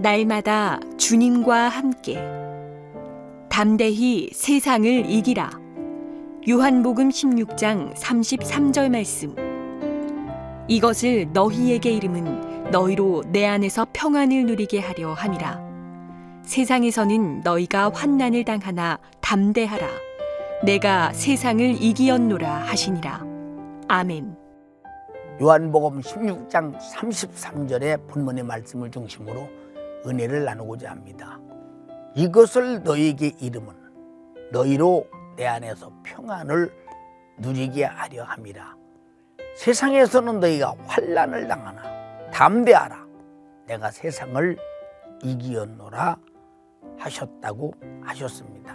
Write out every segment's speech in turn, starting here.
날마다 주님과 함께 담대히 세상을 이기라. 요한복음 16장 33절 말씀. 이것을 너희에게 이름은 너희로 내 안에서 평안을 누리게 하려 함이라. 세상에서는 너희가 환난을 당하나 담대하라. 내가 세상을 이기었노라 하시니라. 아멘. 요한복음 16장 33절의 본문의 말씀을 중심으로 은혜를 나누고자 합니다. 이것을 너희에게 이름은 너희로 내 안에서 평안을 누리게 하려 함이라. 세상에서는 너희가 환란을 당하나 담대하라. 내가 세상을 이기었노라 하셨다고 하셨습니다.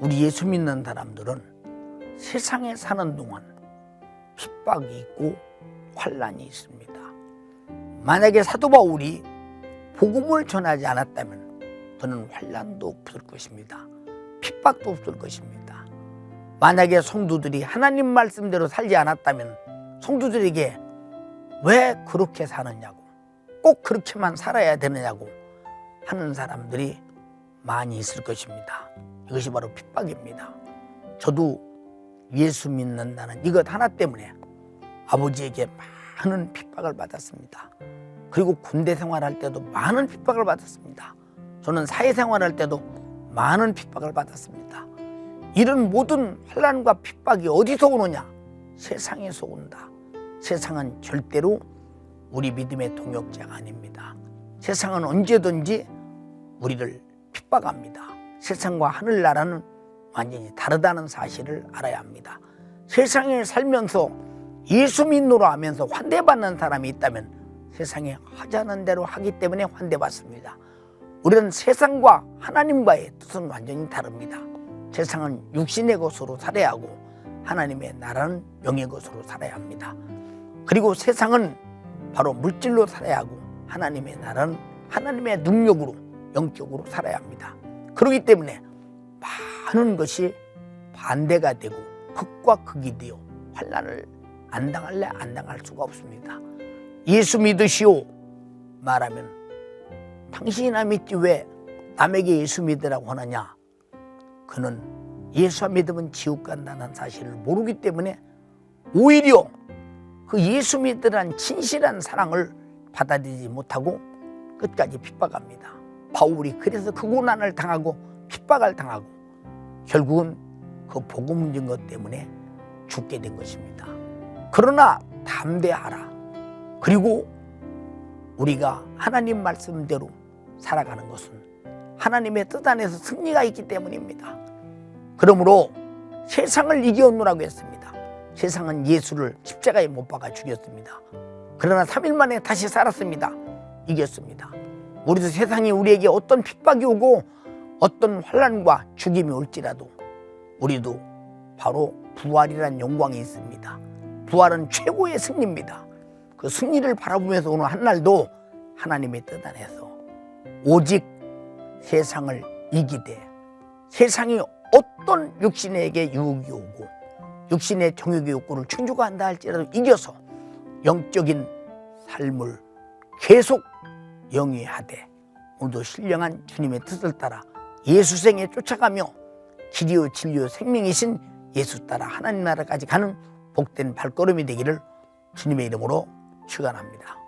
우리 예수 믿는 사람들은 세상에 사는 동안 핍박이 있고 환란이 있습니다. 만약에 사도 바울이 복음을 전하지 않았다면 그는 환란도 없을 것입니다. 핍박도 없을 것입니다. 만약에 성도들이 하나님 말씀대로 살지 않았다면 성도들에게 왜 그렇게 사느냐고 꼭 그렇게만 살아야 되느냐고 하는 사람들이 많이 있을 것입니다. 이것이 바로 핍박입니다. 저도 예수 믿는다는 이것 하나 때문에 아버지에게 많은 핍박을 받았습니다. 그리고 군대 생활할 때도 많은 핍박을 받았습니다. 저는 사회생활할 때도 많은 핍박을 받았습니다. 이런 모든 환란과 핍박이 어디서 오느냐? 세상에서 온다. 세상은 절대로 우리 믿음의 동역자가 아닙니다. 세상은 언제든지 우리를 핍박합니다. 세상과 하늘나라는 완전히 다르다는 사실을 알아야 합니다. 세상에 살면서 예수 믿노로 하면서 환대받는 사람이 있다면 세상에 하자는 대로 하기 때문에 환대받습니다. 우리는 세상과 하나님과의 뜻은 완전히 다릅니다. 세상은 육신의 것으로 살아야 하고 하나님의 나라는 영의 것으로 살아야 합니다. 그리고 세상은 바로 물질로 살아야 하고 하나님의 나라는 하나님의 능력으로 영적으로 살아야 합니다. 그렇기 때문에 많은 것이 반대가 되고 극과 극이 되어 환란을 안 당할래 안 당할 수가 없습니다. 예수 믿으시오 말하면 당신이나 믿지 왜 남에게 예수 믿으라고 하느냐? 그는 예수 믿으면 지옥 간다는 사실을 모르기 때문에 오히려 그 예수 믿으란 진실한 사랑을 받아들이지 못하고 끝까지 핍박합니다. 바울이 그래서 그 고난을 당하고 핍박을 당하고 결국은 그 복음 증거 때문에 죽게 된 것입니다. 그러나 담대하라. 그리고 우리가 하나님 말씀대로 살아가는 것은 하나님의 뜻 안에서 승리가 있기 때문입니다. 그러므로 세상을 이겨오느라고 했습니다. 세상은 예수를 십자가에 못 박아 죽였습니다. 그러나 3일 만에 다시 살았습니다. 이겼습니다. 우리도 세상이 우리에게 어떤 핍박이 오고 어떤 환란과 죽임이 올지라도 우리도 바로 부활이란 영광이 있습니다. 부활은 최고의 승리입니다. 그 승리를 바라보면서 오늘 한날도 하나님의 뜻 안에서 오직 세상을 이기되 세상이 어떤 육신에게 유혹이 오고 육신의 정욕의 욕구를 충족한다 할지라도 이겨서 영적인 삶을 계속 영위하되 오늘도 신령한 주님의 뜻을 따라 예수생에 쫓아가며 길이요 진리요 생명이신 예수 따라 하나님 나라까지 가는 복된 발걸음이 되기를 주님의 이름으로 축원합니다.